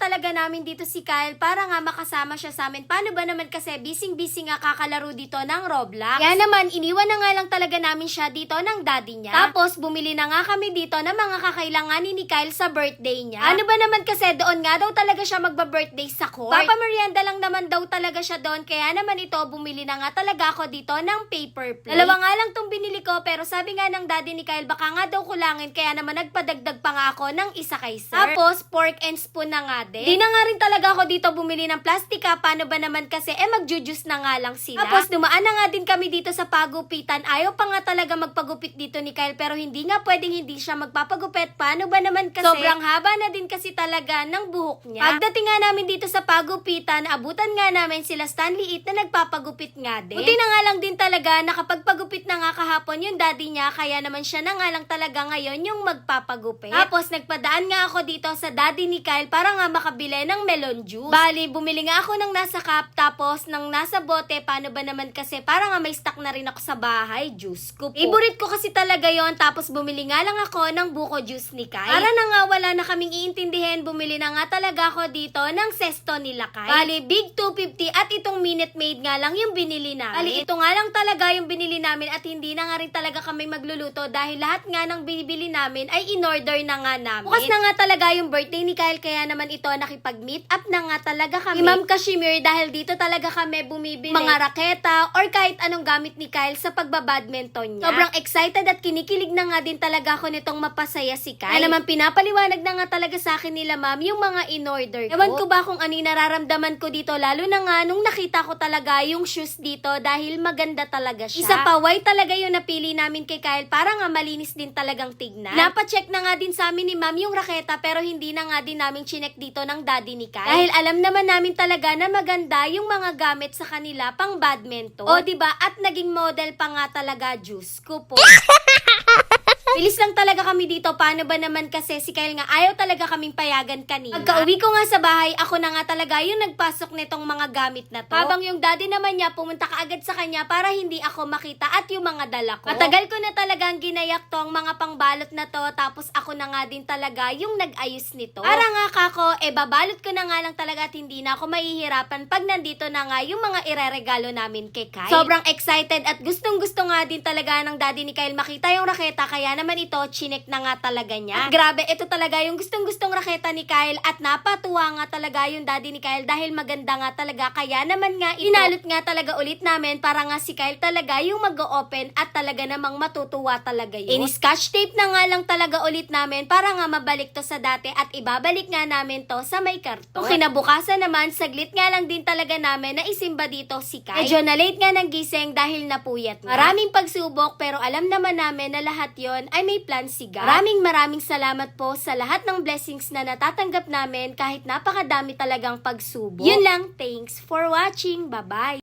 talaga namin dito si Kyle para nga makasama siya sa amin. Paano ba naman kasi busy-busy nga kakalaro dito ng Roblox. Kaya naman, iniwan na nga lang talaga namin siya dito ng daddy niya. Tapos, bumili na nga kami dito ng mga kakailanganin ni Kyle sa birthday niya. Ano ba naman kasi doon nga daw talaga siya magba-birthday sa court. Papa merienda lang naman daw talaga siya doon. Kaya naman ito, bumili na nga talaga ako dito ng paper plate. Dalawa nga lang tong binili ko pero sabi nga ng daddy ni Kyle baka nga daw kulangin kaya naman nagpadagdag pa nga ako ng isa kay sir. Tapos pork and spoon na nga din. Di na nga rin talaga ako dito bumili ng plastika. Paano ba naman kasi eh magjujuice na nga lang sila. Tapos dumaan na nga din kami dito sa pagupitan. Ayaw pa nga talaga magpagupit dito ni Kyle pero hindi nga pwedeng hindi siya magpapagupit. Paano ba naman kasi sobrang haba na din kasi talaga ng buhok niya. Pagdating nga namin dito sa pagupitan, abutan nga namin sila Stanley It na nagpapagupit nga din. Buti na nga lang din talaga nakapagpagupit na nga kahapon yung daddy niya kaya naman siya na nga lang talaga ngayon yung magpapagupit. Tapos nagpadaan nga ako dito sa daddy ni Kyle para nga makabili ng melon juice. Bali, bumili nga ako ng nasa cup tapos ng nasa bote. Paano ba naman kasi para nga may stock na rin ako sa bahay. Juice ko po. Favorite ko kasi talaga yon Tapos bumili nga lang ako ng buko juice ni Kyle. Para na nga wala na kaming iintindihin, bumili na nga talaga ako dito ng sesto nila Kyle. Bali, big 250 at itong Minute Maid nga lang yung binili namin. Bali, ito nga lang talaga yung binili namin at hindi na nga rin talaga kami magluluto dahil lahat nga ng binibili namin ay in-order na nga namin. Bukas na nga talaga yung birthday ni Kyle kaya naman ito nakipag-meet up na nga talaga kami. Ni Ma'am Kashmir dahil dito talaga kami bumibili mga raketa or kahit anong gamit ni Kyle sa pagbabadminton niya. Sobrang excited at kinikilig na nga din talaga ako nitong mapasaya si Kyle. Kaya naman pinapaliwanag na nga talaga sa akin nila ma'am yung mga in-order ko. Ewan ko ba kung ano nararamdaman ko dito lalo na nga nung nakita ko talaga yung shoes dito dahil maganda talaga siya. Isa pa, white talaga yung napili namin kay Kyle para nga malinis din talagang tignan. Napacheck na nga din sa amin ni ma'am yung raketa pero hindi na nga din namin chinek dito ng daddy ni Kyle. Dahil alam naman namin talaga na maganda yung mga gamit sa kanila pang badminton. O, di ba At naging model pa nga talaga, juice ko po. Bilis lang talaga kami dito. Paano ba naman kasi si Kyle nga ayaw talaga kaming payagan kanina. Pagka-uwi ko nga sa bahay, ako na nga talaga yung nagpasok nitong mga gamit na to. Habang yung daddy naman niya pumunta kaagad sa kanya para hindi ako makita at yung mga dala ko. Matagal ko na talagang ginayak tong mga pangbalot na to tapos ako na nga din talaga yung nag-ayos nito. Para nga kako, eh babalot ko na nga lang talaga at hindi na ako mahihirapan pag nandito na nga yung mga ireregalo namin kay Kyle. Sobrang excited at gustong gusto nga din talaga ng daddy ni Kyle makita yung raketa kaya naman ito, chinek na nga talaga niya. At grabe, ito talaga yung gustong-gustong raketa ni Kyle at napatuwa nga talaga yung daddy ni Kyle dahil maganda nga talaga. Kaya naman nga, inalot nga talaga ulit namin para nga si Kyle talaga yung mag-open at talaga namang matutuwa talaga yun. In-scotch tape na nga lang talaga ulit namin para nga mabalik to sa dati at ibabalik nga namin to sa may karton. Kinabukasan naman, saglit nga lang din talaga namin na isimba dito si Kyle. Medyo na late nga ng gising dahil napuyat na. Maraming pagsubok pero alam naman namin na lahat yon ay may plan si God. Maraming maraming salamat po sa lahat ng blessings na natatanggap namin kahit napakadami talagang pagsubok. Yun lang, thanks for watching. Bye-bye!